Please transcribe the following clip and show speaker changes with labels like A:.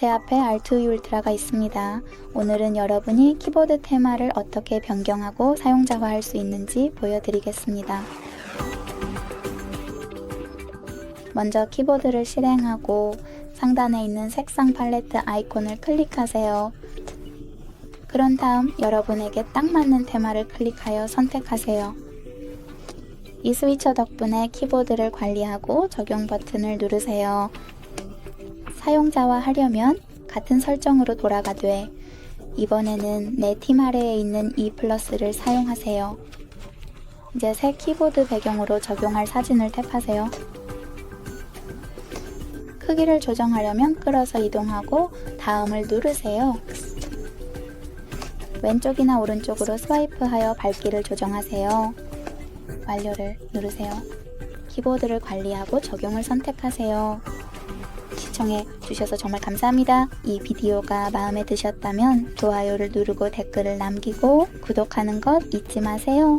A: 제 앞에 R2 울트라가 있습니다. 오늘은 여러분이 키보드 테마를 어떻게 변경하고 사용자화할 수 있는지 보여드리겠습니다. 먼저 키보드를 실행하고 상단에 있는 색상 팔레트 아이콘을 클릭하세요. 그런 다음 여러분에게 딱 맞는 테마를 클릭하여 선택하세요. 이 스위처 덕분에 키보드를 관리하고 적용 버튼을 누르세요. 사용자화 하려면 같은 설정으로 돌아가되 이번에는 내 팀 아래에 있는 E 플러스를 사용하세요. 이제 새 키보드 배경으로 적용할 사진을 탭하세요. 크기를 조정하려면 끌어서 이동하고 다음을 누르세요. 왼쪽이나 오른쪽으로 스와이프하여 밝기를 조정하세요. 완료를 누르세요. 키보드를 관리하고 적용을 선택하세요. 시청해 주셔서 정말 감사합니다. 이 비디오가 마음에 드셨다면 좋아요를 누르고 댓글을 남기고 구독하는 것 잊지 마세요.